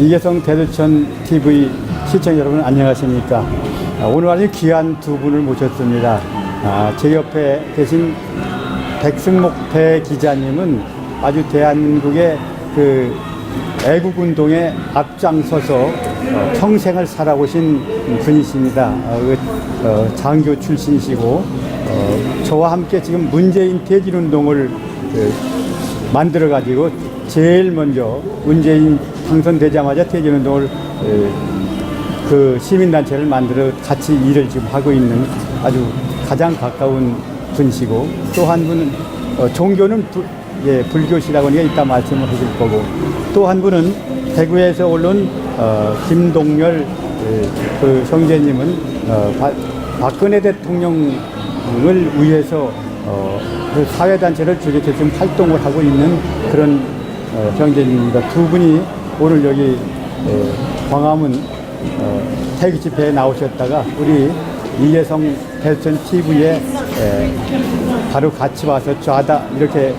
이계성 대두천 TV 시청자 여러분 안녕하십니까? 아, 오늘 아주 귀한 두 분을 모셨습니다. 아, 제 옆에 계신 백승목태 기자님은 아주 대한민국의 그 애국운동에 앞장서서 어, 평생을 살아오신 분이십니다. 어, 그, 어, 장교 출신이시고 어, 저와 함께 지금 문재인 퇴진운동을 그, 만들어 가지고 제일 먼저 문재인 당선되자마자 퇴진운동을 에, 그 시민단체를 만들어 같이 일을 지금 하고 있는 아주 가장 가까운 분이시고 또 한 분은 어, 종교는 불, 예, 불교 시라고 하니까 이따 말씀을 하실 거고 또 한 분은 대구에서 올라온 어, 김동열 에, 그 형제님은 어, 바- 박근혜 대통령을 위해서 어, 그 사회단체를 지금 활동을 하고 있는 그런 어, 형제님입니다. 두 분이 오늘 여기 에, 광화문 어, 태극 집회에 나오셨다가 우리 이혜성 대선 TV에 바로 같이 와서 좌다 이렇게 에,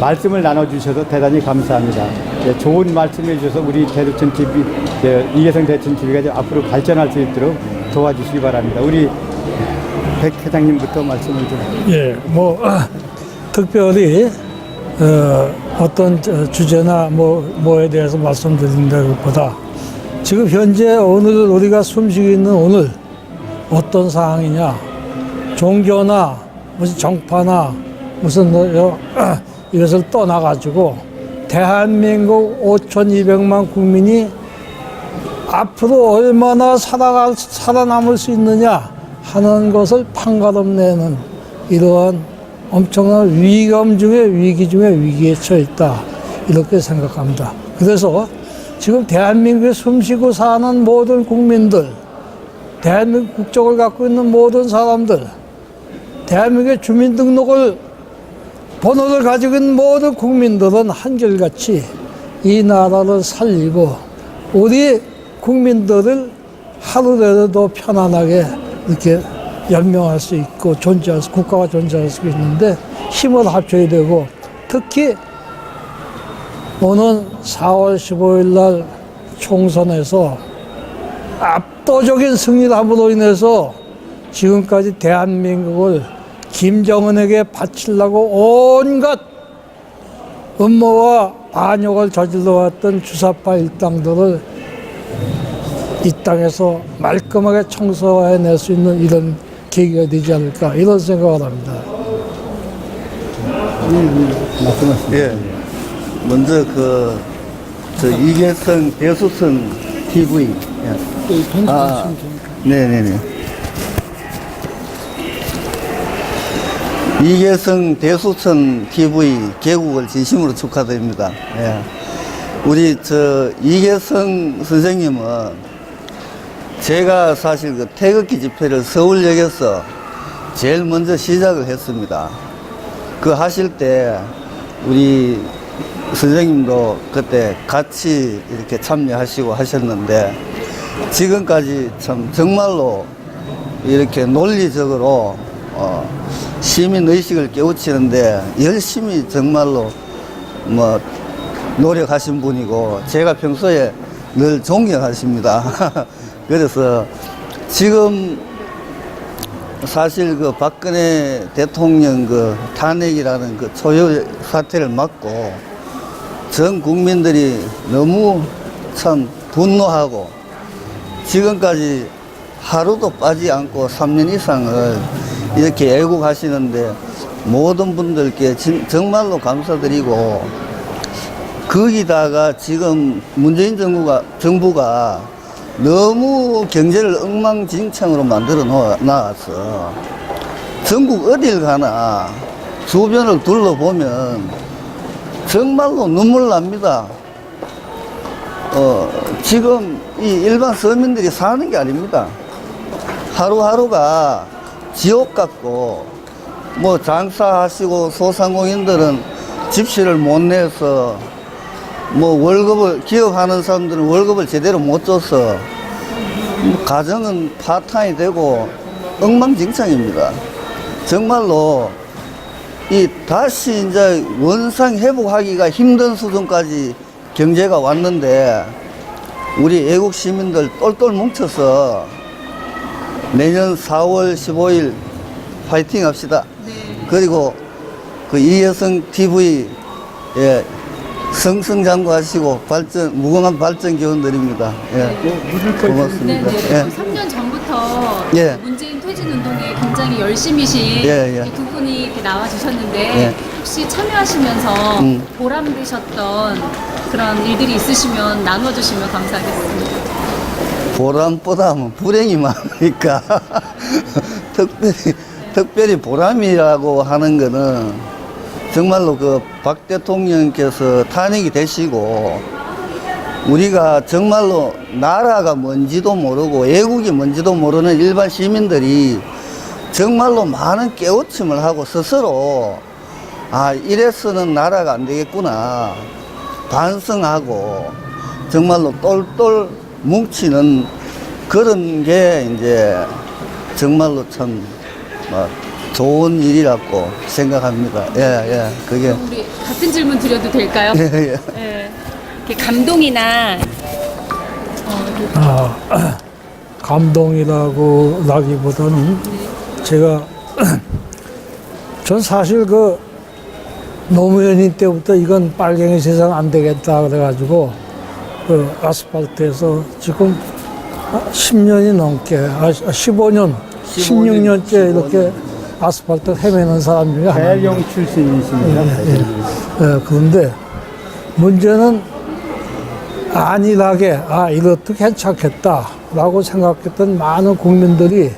말씀을 나눠주셔서 대단히 감사합니다. 예, 좋은 말씀해 주셔서 우리 대두천 TV, 예, 이혜성 대천 TV가 앞으로 발전할 수 있도록 도와주시기 바랍니다. 우리 백 회장님부터 말씀을 좀. 예, 뭐 아, 특별히 어, 어떤 저 주제나 뭐 뭐에 대해서 말씀드린다기보다 지금 현재 오늘 우리가 숨쉬고 있는 오늘 어떤 상황이냐? 종교나 무슨 정파나 무슨 뭐 이것을 떠나가지고 대한민국 5,200만 국민이 앞으로 얼마나 살아갈, 살아남을 수 있느냐 하는 것을 판가름 내는 이러한 엄청난 위기감 중에 위기 중에 위기에 처해 있다. 이렇게 생각합니다. 그래서 지금 대한민국에 숨쉬고 사는 모든 국민들, 대한민국 국적을 갖고 있는 모든 사람들, 대한민국의 주민등록을 번호를 가지고 있는 모든 국민들은 한결같이 이 나라를 살리고 우리 국민들을 하루라도 더 편안하게 이렇게 연명할 수 있고 존재할 수, 국가가 존재할 수 있는데 힘을 합쳐야 되고 특히 오는 4월 15일 날 총선에서 압도적인 승리를 함으로 인해서 지금까지 대한민국을 김정은에게 바치려고 온갖 음모와 반역을 저질러 왔던 주사파 일당들을 이 땅에서 말끔하게 청소해낼 수 있는 이런 계기가 되지 않을까 이런 생각을 합니다. 예. 먼저 그, 저 이계성 대수선 TV. 예. 아, 네네네. 이계성 대수선 TV 개국을 진심으로 축하드립니다. 예. 우리 저 이계성 선생님은 제가 사실 그 태극기 집회를 서울역에서 제일 먼저 시작을 했습니다. 그 하실 때 우리 선생님도 그때 같이 이렇게 참여하시고 하셨는데 지금까지 참 정말로 이렇게 논리적으로 어, 시민 의식을 깨우치는데 열심히 정말로 뭐 노력하신 분이고 제가 평소에 늘 존경하십니다. 그래서 지금 사실 그 박근혜 대통령 그 탄핵이라는 그 초유 사태를 맞고 전 국민들이 너무 참 분노하고 지금까지 하루도 빠지 않고 3년 이상을 이렇게 애국하시는데 모든 분들께 진- 정말로 감사드리고 거기다가 지금 문재인 정부가, 정부가 너무 경제를 엉망진창으로 만들어 놓아- 놨어. 전국 어딜 가나 주변을 둘러보면 정말로 눈물 납니다. 어, 지금 이 일반 서민들이 사는 게 아닙니다. 하루하루가 지옥 같고, 뭐 장사하시고 소상공인들은 집시를 못 내서, 뭐 월급을, 기업하는 사람들은 월급을 제대로 못 줘서, 뭐 가정은 파탄이 되고 엉망진창입니다. 정말로 이 다시 이제 원상 회복하기가 힘든 수준까지 경제가 왔는데 우리 애국 시민들 똘똘 뭉쳐서 내년 4월 15일 파이팅 합시다. 그리고 그 이여성 TV 예, 승승장구하시고 발전 무궁한 발전 기원 드립니다. 예. 고맙습니다. 네, 네. 예. 3년 전부터 예. 문재인 퇴진 운동에 굉장히 열심히신 예, 예. 이두 분이 이렇게 나와 주셨는데 예. 혹시 참여하시면서 음. 보람 되셨던 그런 일들이 있으시면 나눠주시면 감사하겠습니다. 보람보다는 불행이 많으니까 특별히 특별히 보람이라고 하는 거는 정말로 그 박 대통령께서 탄핵이 되시고 우리가 정말로 나라가 뭔지도 모르고 애국이 뭔지도 모르는 일반 시민들이 정말로 많은 깨우침을 하고 스스로 아 이래서는 나라가 안 되겠구나 반성하고 정말로 똘똘 뭉치는 그런 게 이제 정말로 참 뭐, 좋은 일이라고 생각합니다. 예, 예, 그게 우리 같은 질문 드려도 될까요? 예, 예. 예. 이렇게 감동이나 어, 이렇게 아, 감동이라고 라기보다는 제가 전 사실 그 노무현인 때부터 이건 빨갱이 세상 안 되겠다 그래가지고 그 아스팔트에서 지금 10년이 넘게 아 15년 16년째 이렇게 아스팔트 헤매는 사람 중에 하나입니다. 대령 출신이십니다. 예, 그런데 문제는 안일하게 아 이것도 괜찮겠다라고 생각했던 많은 국민들이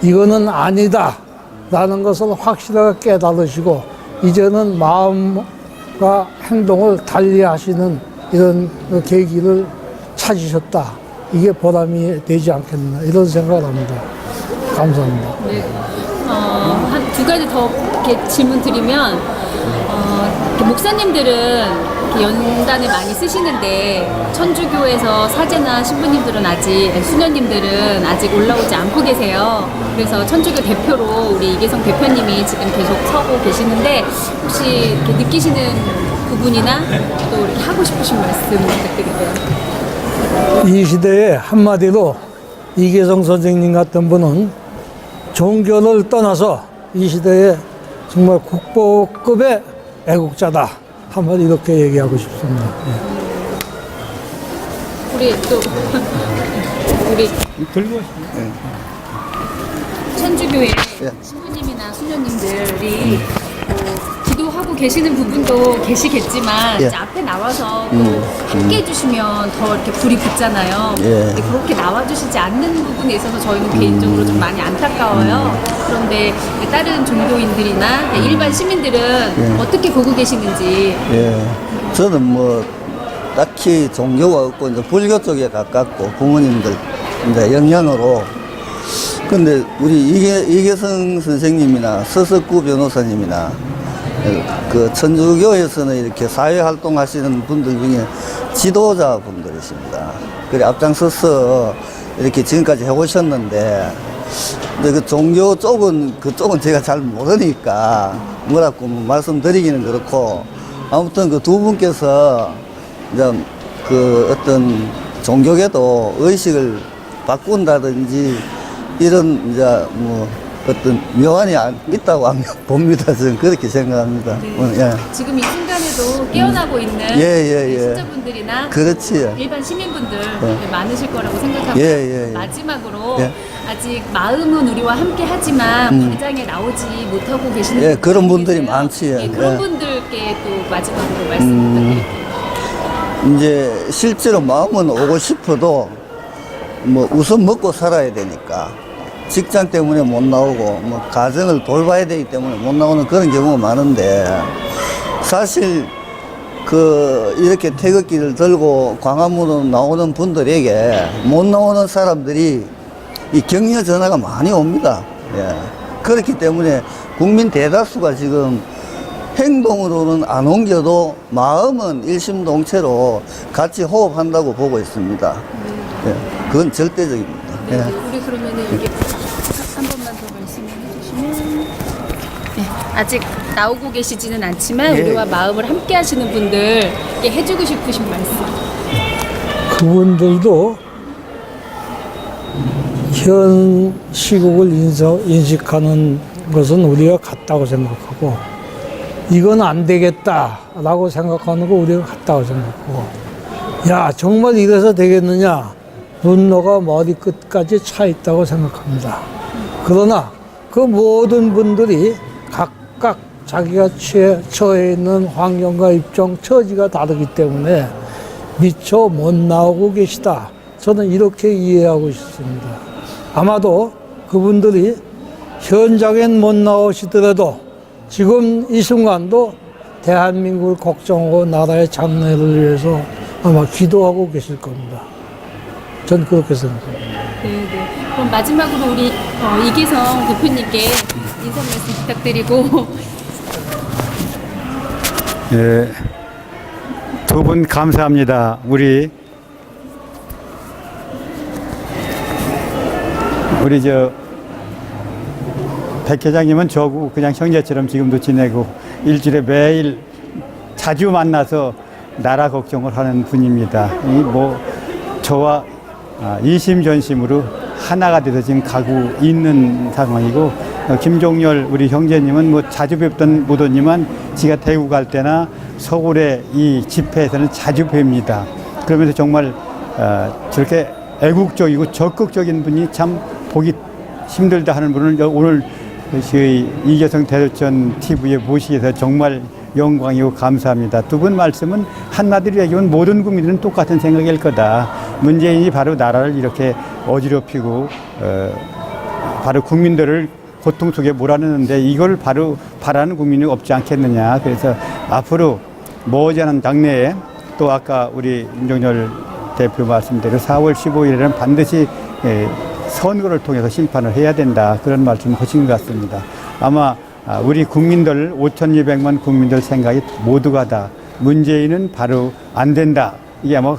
이거는 아니다라는 것을 확실하게 깨달으시고 이제는 마음과 행동을 달리하시는 이런 그 계기를 찾으셨다. 이게 보람이 되지 않겠나 이런 생각을 합니다. 감사합니다. 네. 어, 한 두 가지 더 이렇게 질문 드리면 어, 목사님들은 연단을 많이 쓰시는데 천주교에서 사제나 신부님들은 아직 수녀님들은 아직 올라오지 않고 계세요. 그래서 천주교 대표로 우리 이계성 대표님이 지금 계속 서고 계시는데 혹시 이렇게 느끼시는 부분이나 또 이렇게 하고 싶으신 말씀 부탁드릴게요. 이 시대에 한마디로 이계성 선생님 같은 분은 종교를 떠나서 이 시대에 정말 국보급의 애국자다. 한마디 이렇게 얘기하고 싶습니다. 예. 우리 또 우리 들고 천주교의 예. 신부님이나 수녀님들이 계시는 부분도 계시겠지만 예. 이제 앞에 나와서 또 음, 함께 해주시면 더 이렇게 불이 붙잖아요. 예. 근데 그렇게 나와주시지 않는 부분에 있어서 저희는 개인적으로 좀 많이 안타까워요. 그런데 다른 종교인들이나 일반 시민들은 어떻게 보고 계시는지 예. 저는 뭐 딱히 종교가 없고 이제 불교 쪽에 가깝고 부모님들 이제 영향으로 근데 우리 이계, 이계성 선생님이나 서석구 변호사님이나 그 천주교에서는 이렇게 사회 활동하시는 분들 중에 지도자 분들이십니다. 그래 앞장서서 이렇게 지금까지 해오셨는데 근데 그 종교 쪽은 그쪽은 제가 잘 모르니까 뭐라고 뭐 말씀드리기는 그렇고 아무튼 그 두 분께서 이제 그 어떤 종교계도 의식을 바꾼다든지 이런 이제 뭐 어떤 묘안이 안- 있다고 안 봅니다. 저는 그렇게 생각합니다. 어, 예. 지금 이 순간에도 깨어나고 있는 예, 예, 예. 신자분들이나 그렇지. 일반 시민분들 예. 많으실 거라고 생각합니다. 예, 예, 예. 마지막으로 예. 아직 마음은 우리와 함께 하지만 음. 과장에 나오지 못하고 계시는 예, 그런 분들이 분들이 계세요. 많지, 예, 그런 예. 분들께 또 마지막으로 말씀 음. 부탁드릴게요. 이제 실제로 마음은 오고 싶어도 뭐 우선 먹고 살아야 되니까 직장 때문에 못 나오고 뭐 가정을 돌봐야 되기 때문에 못 나오는 그런 경우가 많은데 사실 그 이렇게 태극기를 들고 광화문으로 나오는 분들에게 못 나오는 사람들이 이 격려 전화가 많이 옵니다. 예. 그렇기 때문에 국민 대다수가 지금 행동으로는 안 옮겨도 마음은 일심동체로 같이 호흡한다고 보고 있습니다. 예. 그건 절대적입니다. 네, 예. 네, 우리 그러면은 이게 한 번만 더 말씀을 해주시면 네, 아직 나오고 계시지는 않지만 예. 우리와 마음을 함께 하시는 분들께 해주고 싶으신 말씀. 그분들도 현 시국을 인서, 인식하는 것은 우리가 같다고 생각하고 이건 안 되겠다라고 생각하는 거 우리가 같다고 생각하고 야 정말 이래서 되겠느냐 분노가 머리 끝까지 차 있다고 생각합니다. 그러나 그 모든 분들이 각각 자기가 처해, 있는 환경과 입장, 처지가 다르기 때문에 미처 못 나오고 계시다. 저는 이렇게 이해하고 싶습니다. 아마도 그분들이 현장엔 못 나오시더라도 지금 이 순간도 대한민국을 걱정하고 나라의 장래를 위해서 아마 기도하고 계실 겁니다. 전 그렇게 생각합니다. 네, 네. 그럼 마지막으로 우리 어, 이계성 대표님께 인사 말씀 부탁드리고 예, 두 분 감사합니다. 우리 우리 저 백 회장님은 저하고 그냥 형제처럼 지금도 지내고 일주일에 매일 자주 만나서 나라 걱정을 하는 분입니다. 이 뭐 저와 아, 이심전심으로 하나가 돼서 지금 가고 있는 상황이고 어, 김종열 우리 형제님은 뭐 자주 뵙던 못 오지만 지가 대구 갈 때나 서울의 이 집회에서는 자주 뵙니다. 그러면서 정말 어, 저렇게 애국적이고 적극적인 분이 참 보기 힘들다 하는 분을 여- 오늘 이계성 대전 TV에 모시게 돼서 정말 영광이고 감사합니다. 두 분 말씀은 한마디로 얘기하면 모든 국민들은 똑같은 생각일 거다. 문재인이 바로 나라를 이렇게 어지럽히고 어, 바로 국민들을 고통 속에 몰아넣는데 이걸 바로 바라는 국민이 없지 않겠느냐. 그래서 앞으로 머지않은 장래에 또 아까 우리 윤종열 대표 말씀대로 4월 15일에는 반드시 예, 선거를 통해서 심판을 해야 된다. 그런 말씀을 하신 것 같습니다. 아마 아, 우리 국민들 5,200만 국민들 생각이 모두가 다 문재인은 바로 안 된다. 이게 아마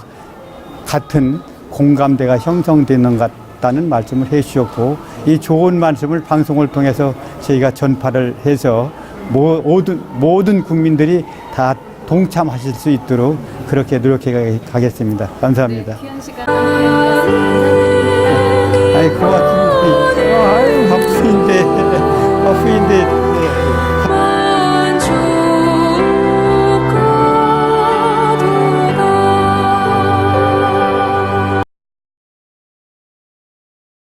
같은 공감대가 형성되는 것 같다는 말씀을 해 주셨고 이 좋은 말씀을 방송을 통해서 저희가 전파를 해서 모든, 모든 국민들이 다 동참하실 수 있도록 그렇게 노력해 가겠습니다. 감사합니다. 네, 귀한 시간. 아이, 고맙습니다. 아유, 바쁘신데, 바쁘신데.